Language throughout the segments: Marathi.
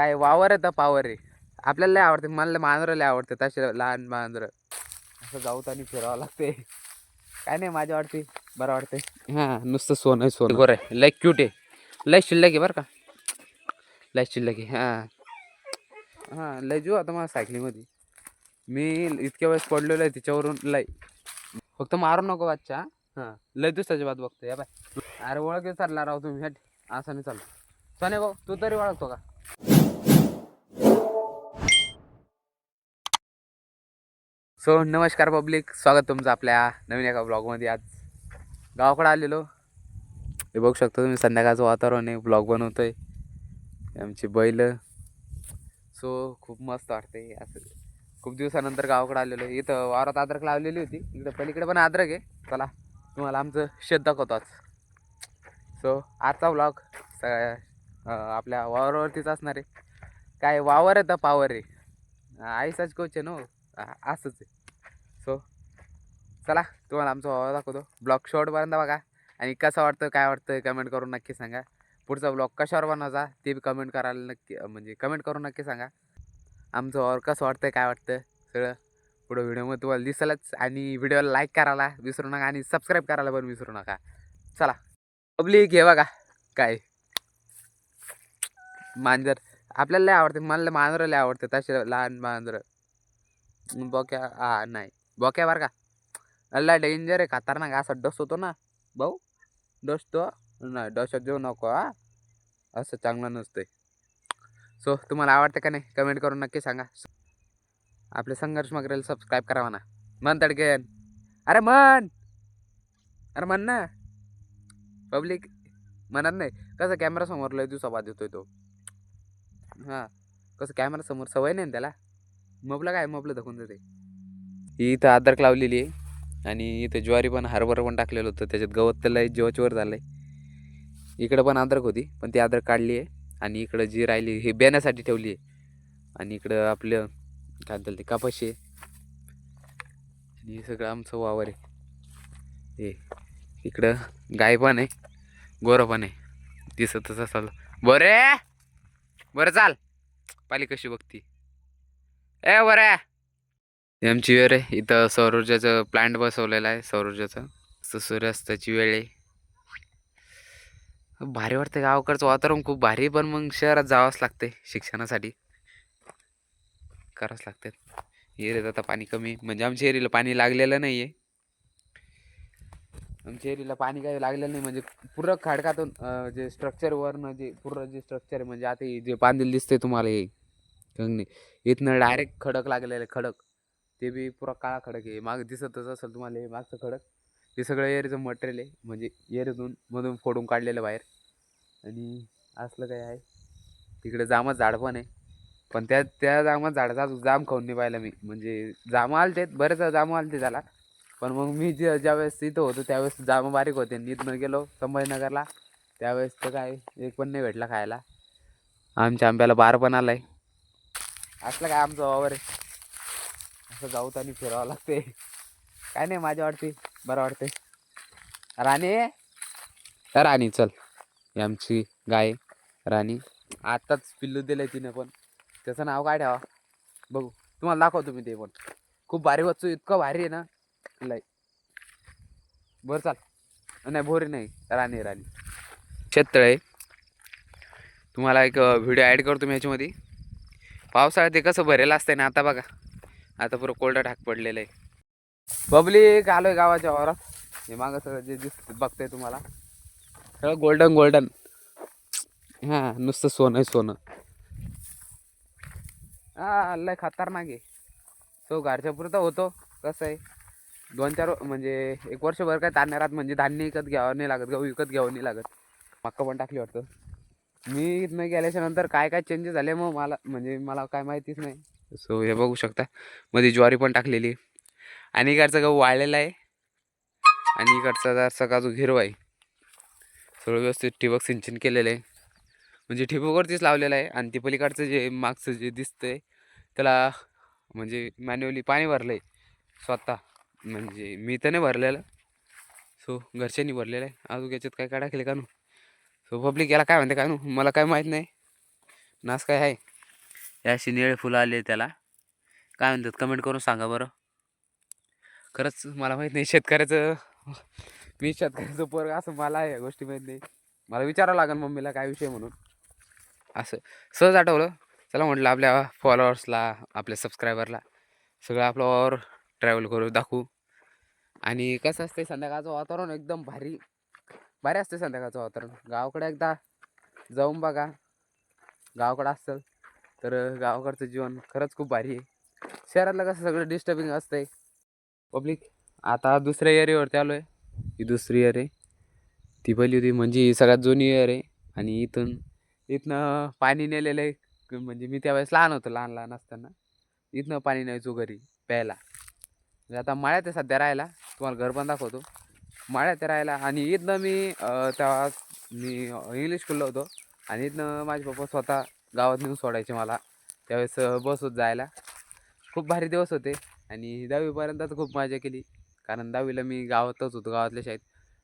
काय वावर आहे तर पावर आहे. आपल्याला लय आवडते मला मांजरं लय आवडते तसे लहान मांजरं. असं जाऊत आणि फिरावं लागते. काय नाही माझ्या वाटते बरं वाटते हां नुसतं सोनं आहे सोनं. गोर आहे लय क्यूट आहे. लय शिल्लक आहे बरं का. लय शिल्लक आहे हां. हां लय जीव आता मला सायकलीमध्ये. मी इतक्या वेळेस पडलेलो आहे तिच्यावरून लय. फक्त मारू नको बच्चा हां. लय दिवसाची बात बघतो या बाय. अरे ओळख चालला राव तुम्ही असं नाही चालू सोने भाऊ तू तरी ओळखतो का? सो नमस्कार पब्लिक स्वागत तुमचं आपल्या नवीन एका ब्लॉगमध्ये आज गावाकडं आलेलो. हे बघू शकता तुम्ही संध्याकाळचं वातावरण आहे. ब्लॉग बनवतो आहे आमची बैल. सो खूप मस्त वाटते असं खूप दिवसानंतर गावाकडं आलेलो आहे. इथं वावरात अद्रक लावलेली होती. इकडं पलीकडे पण अद्रक आहे. चला तुम्हाला आमचं शेत दाखवतो आज. सो आजचा ब्लॉग सगळ्या आपल्या वावरावरतीच असणार आहे. काय वावर आहे तर पावर आहे. आईसाच कोच आहे ना हो. असंच आहे. सो चला तुम्हाला आमचा वावर दाखवतो. ब्लॉग शॉर्टपर्यंत बघा. आणि कसं वाटतं काय वाटतं कमेंट करून नक्की सांगा. पुढचा ब्लॉग कशावर बनवायचा ते बी कमेंट करायला नक्की म्हणजे कमेंट करून नक्की सांगा. आमचं वावर कसं वाटतं काय वाटतं सगळं पुढं व्हिडिओमध्ये तुम्हाला दिसलंच. आणि व्हिडिओला लाईक करायला विसरू नका आणि सबस्क्राईब करायला पण विसरू नका. चला पब्लिक हे बघा काय. मांजर. आपल्याला लय आवडते मला मांजरं लय आवडते तसे लहान मांजरं. बघ्या हा नाही. बोक्या बरं का अल्ला डेंजर आहे खतरनाक असा डस होतो ना भाऊ. डस तो. नाही डसात जेऊ नको हा. असं चांगलं नसतंय. सो तुम्हाला आवडतं का नाही कमेंट करून नक्की सांगा. आपले संघर्ष मगरेल सबस्क्राईब करा म्हणा. मन तडकेन अरे मन अरे म्हण ना. पब्लिक म्हणत नाही. कसं कॅमेरा समोर लय दिवसाबाद येतोय तो. हां. कसं कॅमेरा समोर सवय नाही त्याला. मबलं काय मबलं दाखवून देते ही इथं अद्रक लावलेली आहे. आणि इथं ज्वारी पण हरभरा पण टाकलेलं होतं. त्याच्यात गवत तर लय जेवचवर झालं आहे इकडं पण अद्रक होती पण ती अद्रक काढली आहे. आणि इकडं जी राहिली हे बेण्यासाठी ठेवली आहे. आणि इकडं आपलं काय म्हणतात ते कापाशी आहे. आणि हे सगळं आमचं वावर आहे. हे इकडं गाय पण आहे. गोरं पण आहे. दिसतच असाल. बरे! बरं चाल. पाली कशी बघती. ए बरं! ही आमची वेळ आहे. इथं सौरऊर्जाचं प्लांट बसवलेलं आहे. सौरऊर्जाचं सूर्यास्ताची वेळ आहे. भारी वाटतं गावाकडचं वातावरण खूप भारी पण मग शहरात जावंच लागते शिक्षणासाठी. करावंच लागते एरियात आता पाणी कमी म्हणजे आमच्या एरियाला पाणी लागलेलं नाही आहे आमच्या एरियाला पाणी काही लागलेलं नाही. म्हणजे पूर्ण खडकातून जे स्ट्रक्चरवरनं जे पूर्ण जे स्ट्रक्चर आहे म्हणजे आता जे पाणी दिसते तुम्हाला हे गंगणे इथनं डायरेक्ट खडक लागलेलं खडक. ते बी पुरा काळा खडक आहे. माग दिसतच असेल तुम्हाला हे मागचं खडक. हे सगळं एरीचं मटेरियल आहे. म्हणजे एरियातून मधून फोडून काढलेलं बाहेर. आणि असलं काय आहे. तिकडे जामच झाड पण आहे. पण त्या त्या जामात झाडाचा जाम खाऊन नाही पाहिला मी. म्हणजे जाम आलते बरेच जाम आलते त्याला. पण मग मी जे ज्यावेळेस इथं होतो त्यावेळेस जाम बारीक होते. आणि इथनं गेलो संभाजीनगरला. त्यावेळेस तर काय एक पण नाही भेटला खायला. आमच्या आंब्याला बार पण आलाय. असलं काय आमचं वावर आहे. असं जाऊत आणि फिरावं लागते. काय नाही माझ्या वाटते. बरं वाटते राणी? राणी चल. ही आमची गाय राणी. आत्ताच पिल्लू दिलंय तिने पण. त्याचं नाव काय ठेवा? बघू. तुम्हाला दाखवतो मी ते पण. खूप भारी वाचू इतकं भारी आहे ना. लय. बरं चाल. नाही भोरी नाही. राणी राणी. शेततळ. आहे तुम्हाला एक व्हिडिओ ॲड करतो मी याच्यामध्ये. पावसाळ्यात ते कसं भरेलं असतंय ना आता बघा. आता पुरं कोरडा ठाक पडलेलं आहे. पब्लिक आलोय गावाच्या वावरात. हे मागं सगळं जे दिसत बघतंय तुम्हाला. सगळं गोल्डन गोल्डन हां नुसतं सोनं आहे सोनं. हा लय खतरनाक आहे. तो घरच्या पुरता होतो. कसं आहे? दोन चार म्हणजे एक वर्षभर काय ताणण्यारात म्हणजे धान्य विकत घ्यावं नाही लागत गहू विकत घ्यावं नाही लागत. मक्का पण टाकली वाटतं. मी इथनं गेल्याच्यानंतर काय काय चेंजेस झाले मग मला म्हणजे मला काय माहितीच नाही. सो हे बघू शकता. मध्ये ज्वारी पण टाकलेली. आहे. आणि इकडचा गहू वाळलेला आहे. आणि इकडचा जरसा काजू हिरवा आहे सगळं व्यवस्थित ठिबक सिंचन केलेलं आहे. म्हणजे ठिबकवरतीच लावलेलं आहे. आणि ते पलीकडचं जे मागचं जे दिसतंय त्याला म्हणजे मॅन्युअली पाणी भरलं आहे स्वतः. म्हणजे मी तर नाही भरलेलं. सो घरच्यांनी भरलेलं आहे. अजून याच्यात काय काय टाकले का नू सो पब्लिक याला काय म्हणते का नू मला काय माहीत नाही. नास काय आहे. हे अशी निळे फुलं आले त्याला. काय म्हणतात कमेंट करून सांगा बरं. खरंच मला माहीत नाही शेतकऱ्याचं मी शेतकऱ्याचं पोरग असं मला या गोष्टी माहीत नाही. मला विचारावं लागेल मम्मीला काय विषय म्हणून. असं सहज आठवलं. चला म्हटलं आपल्या फॉलोअर्सला आपल्या सबस्क्रायबरला सगळं आपलं और ट्रॅव्हल करू दाखवू. आणि कसं असते संध्याकाळचं वातावरण एकदम भारी. भारी असते संध्याकाळचं वातावरण. गावाकडे एकदा जाऊन बघा. गावाकडं असतं तर गावाकडचं जीवन खरंच खूप भारी आहे. शहरातलं कसं सगळं डिस्टर्बिंग आहे पब्लिक आता दुसऱ्या एरियावरती आलो आहे ही दुसरी एअर आहे ती पहिली होती म्हणजे ही सगळ्यात जुनी एअर आहे आणि इथून इथनं पाणी नेलेलं आहे म्हणजे मी त्यावेळेस लहान होतो लहान लहान असताना. इथनं पाणी न्यायचो घरी प्यायला. म्हणजे आता माळ्यात आहे सध्या राहायला. तुम्हाला घर पण दाखवतो. माळ्यात राहायला आणि इथनं मी तेव्हा मी इंग्लिश स्कूलला होतो. आणि इथनं माझे पप्पा स्वतः गावात नेऊन सोडायचे मला. त्यावेळेस बस होत जायला. खूप भारी दिवस होते. आणि दहावीपर्यंतच खूप मजा केली. कारण दहावीला मी गावातच होतो गावातल्या शाळेत.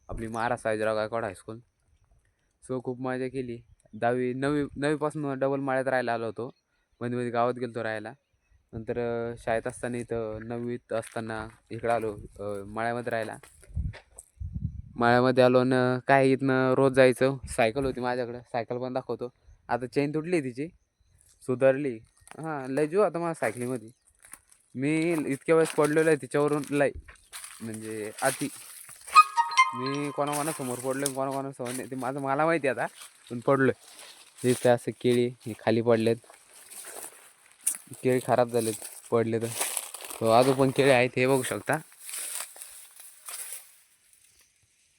आपली Maharashtra Sahebrao Gaikwad high school so खूप मजा केली. दहावी नवी नवीपासून डबल माळ्यात राहायला आलो होतो. मध्ये मध्ये गावात गेलो राहायला. नंतर शाळेत असताना इथं नववीत असताना इकडं आलो माळ्यामध्ये राहायला. माळ्यामध्ये आलो न काय इथनं रोज जायचं. सायकल होती माझ्याकडं. सायकल पण दाखवतो. आता चेन तुटली तिची. सुधारली. हां लय जीव आता मला सायकलीमध्ये मी इतक्या वेळेस पडलेलो आहे तिच्यावरून लय. म्हणजे अति. मी कोणाकोणासमोर पडलो कोणाकोणासमोर नाही. ते माझं मला माहिती आहे आता. पण पडलो आहे ते असं केळी हे खाली पडलेत. केळी खराब झालेत पडले तर तो हो, अजून पण केळी आहेत हे बघू शकता.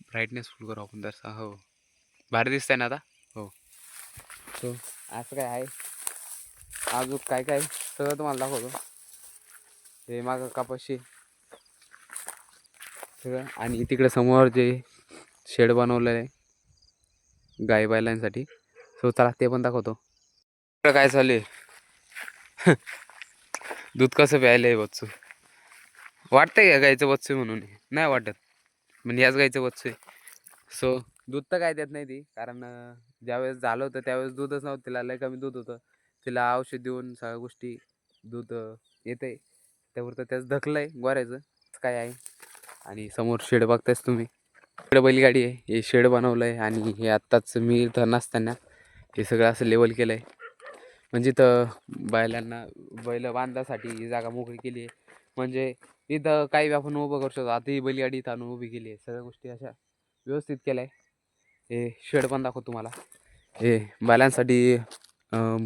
ब्राईटनेस फुल करू आपण तसा हो. भारी दिसतंय ना आता? सो असं काय आहे? अजून काय काय? सगळं तुम्हाला दाखवतो. हे मागं कापाशी. सगळं. आणि तिकडे समोर जे शेड बनवलेलं आहे गाई बैलांसाठी. सो चला ते पण दाखवतो. इकडं काय चालू आहे? दूध कसं प्यायलं आहे बच्चू? वाटतंय का गाईचं बच्चू आहे म्हणून? नाही वाटत. म्हणजे याच गाईचं बच्चू आहे. सो दूध तर काय देत नाही ती. कारण ज्यावेळेस झालं होतं त्यावेळेस दूधच नव्हतं तिला लय कमी दूध होतं. तिला औषध देऊन सगळ्या गोष्टी दूध येते त्यावर तर त्याच धकलं आहे गोऱ्याचं काय आहे. आणि समोर शेड बघतायच तुम्ही. इकडे बैलगाडी आहे. हे शेड बनवलं आहे आणि हे आत्ताच मी इथं नसताना हे सगळं असं लेवल केलं आहे म्हणजे इथं बैलांना बैल बांधासाठी ही जागा मोकळी केली आहे. म्हणजे इथं काही आपण उभं करू शकतो. आता ही बैलगाडी इथं आणून उभी केली आहे. सगळ्या गोष्टी अशा व्यवस्थित केल्या आहे. हे शेड पण दाखवतो तुम्हाला. हे बैलांसाठी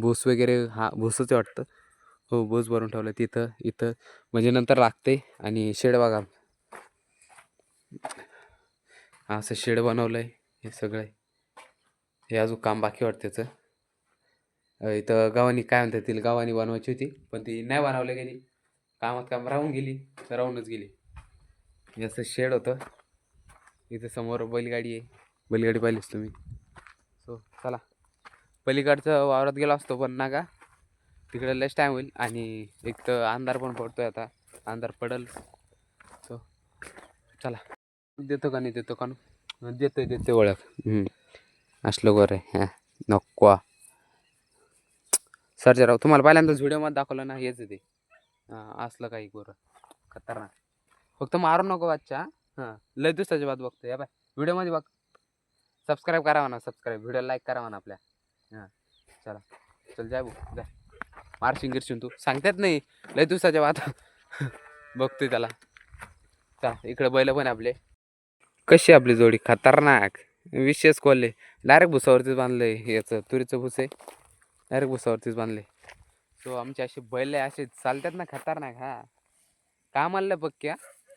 भूस वगैरे हा भूसच वाटतं. हो भूस भरून ठेवलं तिथं इथं. म्हणजे नंतर लागते आणि शेड बघा. असं शेड बनवलं आहे हे सगळं. हे अजून काम बाकी वाटतं त्याचं इथं गावानी काय म्हणतात तिला गावानी बनवायची होती पण ती नाही बनवली गेली. कामात काम राहून गेली राहूनच गेली. असं शेड होतं. इथं समोर बैलगाडी आहे. बैलगाडी पाहिलीच तुम्ही सो चला. पलीकडचं वावरात गेलो असतो पण ना का तिकडे लस टाईम होईल आणि एक तर अंधार पण पडतोय आता. अंधार पडल. सो चला. देतो का नाही देतो का नाही? देतोय देतोय ओळख. असलो असलं बरं हां नको. सर राव तुम्हाला पहिल्यांदाच व्हिडिओमध्ये दाखवलं ना हेच ते. हां असलं काही गोरं खतरनाक. फक्त मारू नको बच्चा हां. लय दिवसाची बात बघतो या बाय. व्हिडिओमध्ये बघ. सबस्क्राईब करा म्हणा सबस्क्राईब व्हिडिओ लाईक करा म्हणा आपल्या. हां. चला. चल जाय भाऊ. जाय मार्शिंग गिरशिंग तू. सांगतात नाही. लय दिवसाच्या बात बघतोय त्याला. चला इकडे बैल पण आपले. कशी आपली जोडी? खतरनाक. विशेष कोल्हे. डायरेक्ट भुसावरतीच बांधले याचं. तुरीचं भुस आहे. डायरेक्ट भुसावरतीच बांधले सो आमचे असे बैल आहे असे चालतात ना खतरनाक. हा. कामाला पक्क्या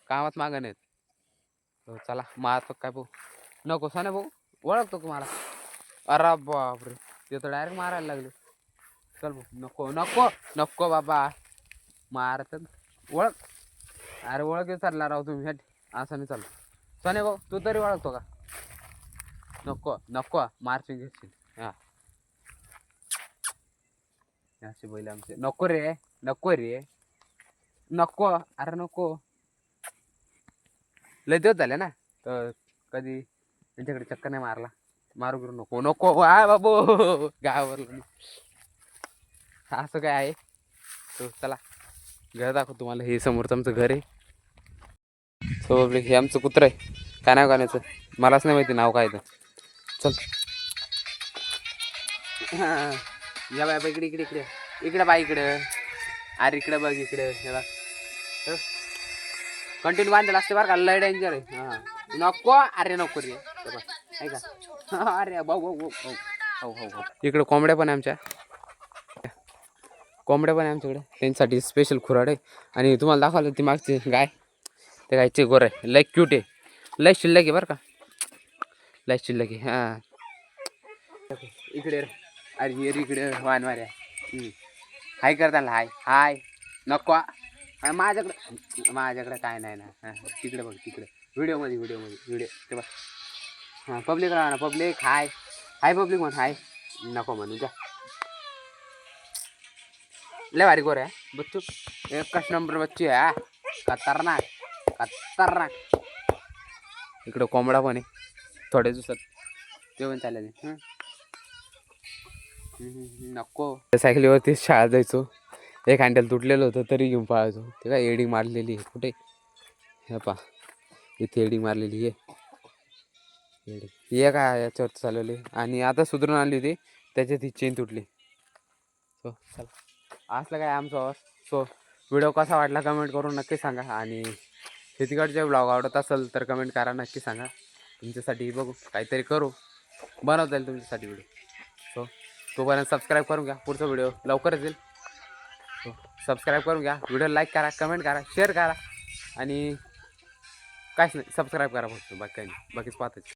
कामात मागं नाहीत. हो चला. मारतो काय भाऊ? नको साने भाऊ. ओळखतो का अरे बापरे ते तर डायरेक्ट मारायला लागले. चल भाऊ नको नको नको बाबा. मारतात. ओळख अरे ओळख विचारला राव तुम्ही. हट असं नाही चालू सने भाऊ तू तरी ओळखतो का? नको नको मारचिंग घेशील. हां असे बैल आमचे. नको रे नको रे. नको अरे नको. लय दिवस झाले ना? तर कधी त्यांच्याकडे चक्कर नाही मारला. मारू करू नको. नको. आ बाबू. गावावरला असं काय आहे? तो चला. घर दाखव तुम्हाला. हे समोरचं आमचं घर आहे. सो हे आमचं कुत्रं आहे. काय नाव गाण्याचं? मलाच नाही माहिती नाव काय तर चल. या बाय इकडे इकडे इकडे. इकडे बाय इकडं. अरे इकडे बघ इकडे. हे बघ. कंटिन्यू बांधलेला असते बरं का. लय डेंजर आहे. हा. नको. अरे नको रे. आहे का अरे भाऊ भाऊ भाऊ भाऊ हो हो हो इकडे कोंबड्या पण आहे आमच्या. कोंबड्या पण आहे आमच्याकडे. त्यांच्यासाठी स्पेशल खुराड आहे. आणि तुम्हाला दाखवलं ती मागची गाय. ते गायचे गोर आहे. लय क्यूट आहे. लय शिल्लक आहे बरं का. लय शिल्लक आहे. हां. इकडे रे. अरे इकडे वान मार्या हाय करताना हाय. हाय. नको. हा, माझ्याकडे माझ्याकडे काय नाही ना. हां. तिकडे बघ तिकडे. व्हिडिओमध्ये व्हिडिओमध्ये व्हिडिओ ते बघ. हां पब्लिक राहा ना पब्लिक हाय हाय पब्लिक म्हण हाय नको म्हणून जा. लय भारी गोर आहे. बच्चू एकच नंबर बच्चू आहे हा. खतरनाक खतरनाक. इकडं कोंबडा पण आहे. थोड्या दिवसात ते पण चालेल. नको. सायकलीवरती शाळा जायचो. एक हँडल तुटलेलं होतं तरी घेऊन पाळायचो. ते काय एडिंग मारलेली आहे कुठे? हे पा इथे एडिंग मारलेली आहे. एडिंग हे काय याच्यावर चालवली. आणि आता सुधरून आली होती. त्याच्यात ही चेन तुटली. सो चला. असलं काय आमचं सो व्हिडिओ कसा वाटला कमेंट करून नक्की सांगा. आणि शेतीकडचे ब्लॉग आवडत असेल तर कमेंट करा नक्की सांगा. तुमच्यासाठी बघू. काहीतरी करू. बनवता येईल तुमच्यासाठी व्हिडिओ सो तोपर्यंत सबस्क्राईब करून घ्या. पुढचा व्हिडिओ लवकरच येईल. सो सबस्क्राईब करून घ्या. व्हिडिओ लाईक करा कमेंट करा शेअर करा. आणि काहीच नाही. सबस्क्राईब करा फक्त. बाकी काही नाही. बाकीच पाहतच.